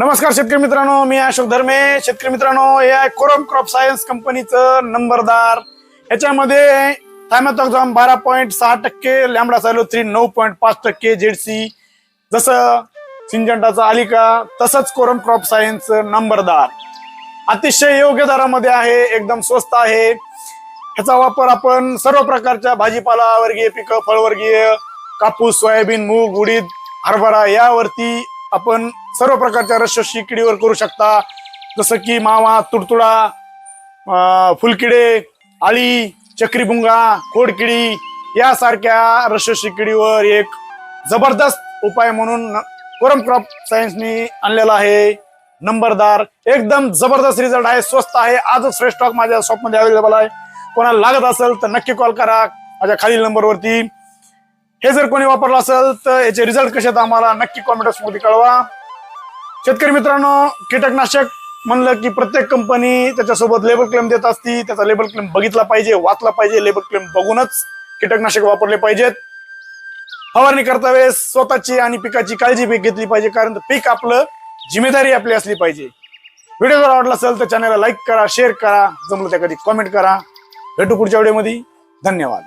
नमस्कार शेतकरी मित्रांनो मी अशोक धर्मे. शेतकरी मित्रांनो हे आहे कोरम क्रॉप सायन्स कंपनीचं नंबरदार. याच्यामध्ये थायमॅथॉक्झॉम बारा पॉईंट सहा टक्के लॅमडा सायलो थ्री नऊ पॉईंट पाच टक्के जेडसी जसं सिंजंटाचा आलिका तसंच कोरम क्रॉप सायन्स नंबरदार. अतिशय योग्य दरामध्ये आहे एकदम स्वस्त आहे. ह्याचा वापर आपण सर्व प्रकारच्या भाजीपाला वर्गीय पिकं फळवर्गीय कापूस सोयाबीन मूग उडीद हरभरा यावरती आपण सर्व प्रकारच्या रसशोषी किडीवर करू शकता. जसं की मावा तुडतुडा फुलकिडे आळी चक्रीभुंगा खोडकिडी यासारख्या रसशोषी किडीवर एक जबरदस्त उपाय म्हणून कोरम क्रॉप सायन्सनी आणलेला आहे. नंबरदार एकदम जबरदस्त रिझल्ट आहे. स्वस्त आहे. आजच फ्रेश स्टॉक माझ्या शॉपमध्ये अवेलेबल आहे. कोणाला लागत असेल तर नक्की कॉल करा माझ्या खालील नंबरवरती. हे जर कोणी वापरलं असेल तर याचे रिझल्ट कसे आहेत आम्हाला नक्की कॉमेंट बॉक्समध्ये कळवा. शेतकरी मित्रांनो कीटकनाशक म्हणलं की प्रत्येक कंपनी त्याच्यासोबत लेबर क्लेम देत असती. त्याचा लेबर क्लेम बघितला पाहिजे वाचला पाहिजे. लेबर क्लेम बघूनच कीटकनाशक वापरले पाहिजेत. फवारणी करता वेळेस स्वतःची आणि पिकाची काळजी घेतली पाहिजे कारण पीक आपलं जिम्मेदारी आपली असली पाहिजे. व्हिडिओ जर आवडला असेल तर चॅनलला लाईक करा शेअर करा. जमलं त्या कधी कॉमेंट करा. भेटू पुढच्या व्हिडिओमध्ये धन्यवाद.